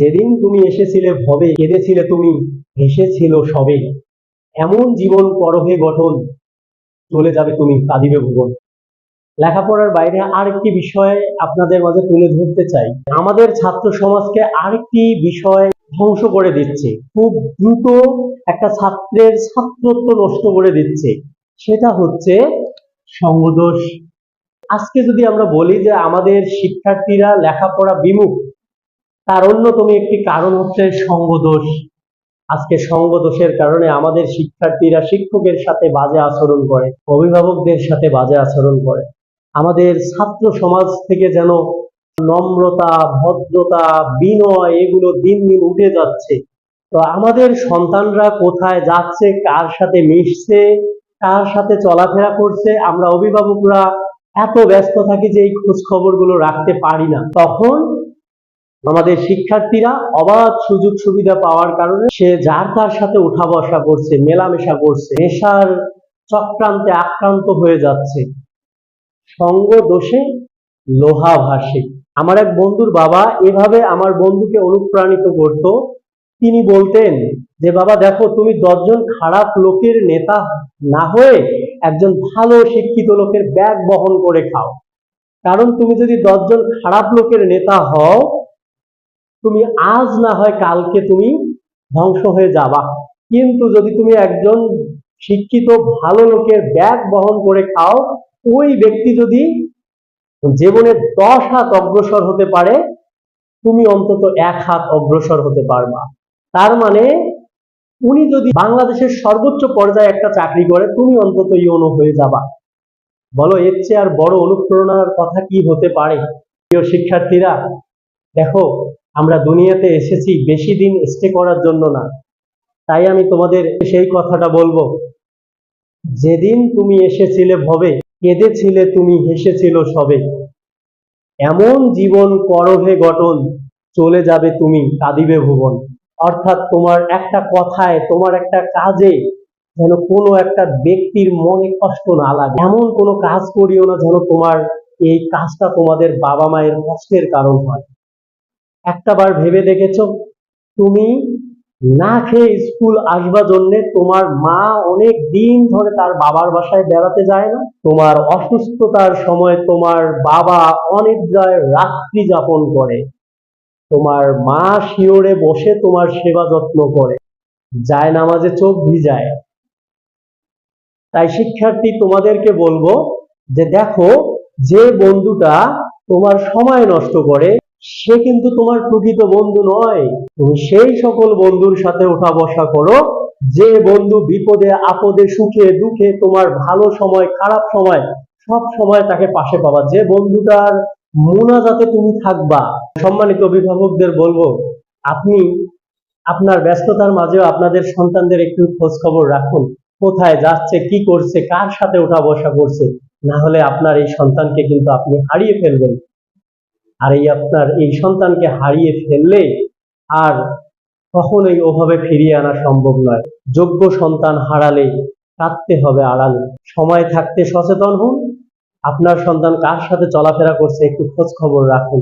যেদিন তুমি এসেছিলে ভবে, কেঁদেছিলে তুমি, হেসেছিল সবে। এমন জীবন করহে গঠন, চলে যাবে তুমি, কাঁদিবে ভুবন। লেখাপড়ার বাইরে আরেকটি বিষয় আপনাদের মাঝে তুলে ধরতে চাই। আমাদের ছাত্র সমাজকে আরেকটি বিষয় ধ্বংস করে দিচ্ছে। খুব দ্রুত একটা ছাত্রের ছাত্রত্ব নষ্ট করে দিচ্ছে। সেটা হচ্ছে সঙ্গদোষ আজকে যদি আমরা বলি যে আমাদের শিক্ষার্থীরা লেখাপড়া বিমুখ তার অন্যতম একটি কারণ হচ্ছে সঙ্গদোষ। আজকে সঙ্গদোষের কারণে আমাদের শিক্ষার্থীরা শিক্ষকের সাথে বাজে আচরণ করে, অভিভাবকদের সাথে বাজে আচরণ করে। আমাদের ছাত্র সমাজ থেকে যেন নম্রতা, ভদ্রতা, বিনয় এগুলো দিন দিন উঠে যাচ্ছে। তো আমাদের সন্তানরা কোথায় যাচ্ছে, কার সাথে মিশছে, কার সাথে চলাফেরা করছে, আমরা অভিভাবকরা এত ব্যস্ত থাকি যে এই খোঁজ খবরগুলো রাখতে পারি না। তখন আমাদের শিক্ষার্থীরা অবাধ সুযোগ সুবিধা পাওয়ার কারণে সে যার তার সাথে উঠা বসা করছে, মেলামেশা করছে, নেশার চক্রান্তে আক্রান্ত হয়ে যাচ্ছে। সঙ্গ দোষে লোহা ভাসে। আমার এক বন্ধুর বাবা এভাবে আমার বন্ধুকে অনুপ্রাণিত করত। তিনি বলতেন যে, বাবা, দেখো, তুমি দশজন খারাপ লোকের নেতা না হয়ে একজন ভালো শিক্ষিত লোকের ব্যাগ বহন করে খাও। কারণ তুমি যদি দশজন খারাপ লোকের নেতা হও তুমি আজ না হয় কালকে তুমি ধ্বংস হয়ে যাবা। কিন্তু যদি তুমি একজন শিক্ষিত, ভালো লোকের ব্যাগ বহন করে খাও, ওই ব্যক্তি যদি জীবনে দশ হাত অগ্রসর হতে পারে, তুমি অন্তত এক হাত অগ্রসর হতে পারবা। তার মানে উনি যদি বাংলাদেশের সর্বোচ্চ পর্যায়ে একটা চাকরি করে, তুমি অন্তত ইউনো হয়ে যাবা। বলো, এর চেয়ে আর বড় অনুপ্রেরণার কথা কি হতে পারে? প্রিয় শিক্ষার্থীরা, দেখো আমরা দুনিয়াতে এসেছি বেশি দিন স্টে করার জন্য না। তাই আমি তোমাদের সেই কথাটা বলব। যেদিন তুমি এসেছিলে ভবে, কেঁদেছিলে তুমি হেসেছিল সবে। এমন জীবন করহে গঠন চলে যাবে তুমি কাঁদিবে ভুবন। অর্থাৎ তোমার একটা কথায়, তোমার একটা কাজে যেন কোনো একটা ব্যক্তির মনে কষ্ট না লাগে। এমন কোনো কাজ করিও না যেন তোমার এই কাজটা তোমাদের বাবা মায়ের কষ্টের কারণ হয়। একটা বার ভেবে দেখেছ? তুমি না খেয়ে স্কুল আসবা জন্যে তোমার মা অনেক দিন ধরে তার বাবার বাসায় বেড়াতে যায় না? তোমার অসুস্থতার সময় তোমার বাবা অনেক যায় রাত্রি যাপন করে। তোমার মা শিওরে বসে তোমার সেবা যত্ন করে। যায় নামাজে চোখ ভিজায়। তাই শিক্ষার্থী, তোমাদেরকে বলব যে দেখো, যে বন্ধুটা তোমার সময় নষ্ট করে সে কিন্তু তোমার প্রকৃত বন্ধু নয়। তুমি সেই সকল বন্ধুর সাথে ওঠা বসা করো। যে বন্ধু বিপদে, আপদে, সুখে, দুঃখে, তোমার ভালো সময়, খারাপ সময়, সব সময় তাকে পাশে পাবা। যে বন্ধুটার মোনাজাতে তুমি থাকবা, সম্মানিত অভিভাবকদের বলব, আপনি আপনার ব্যস্ততার মাঝেও আপনাদের সন্তানদের একটু খোঁজ খবর রাখুন। কোথায় যাচ্ছে, কি করছে, কার সাথে ওঠা বসা করছে, না হলে আপনার এই সন্তানকে কিন্তু আপনি হারিয়ে ফেলবেন। আর এই আপনার এই সন্তানকে হারিয়ে ফেললে আর কখনোই ওভাবে ফিরিয়ে আনা সম্ভব নয়। যোগ্য সন্তান হারালে কাঁদতে হবে আড়ালে। সময় থাকতে সচেতন হন। আপনার সন্তান কার সাথে চলাফেরা করছে একটু খোঁজ খবর রাখুন।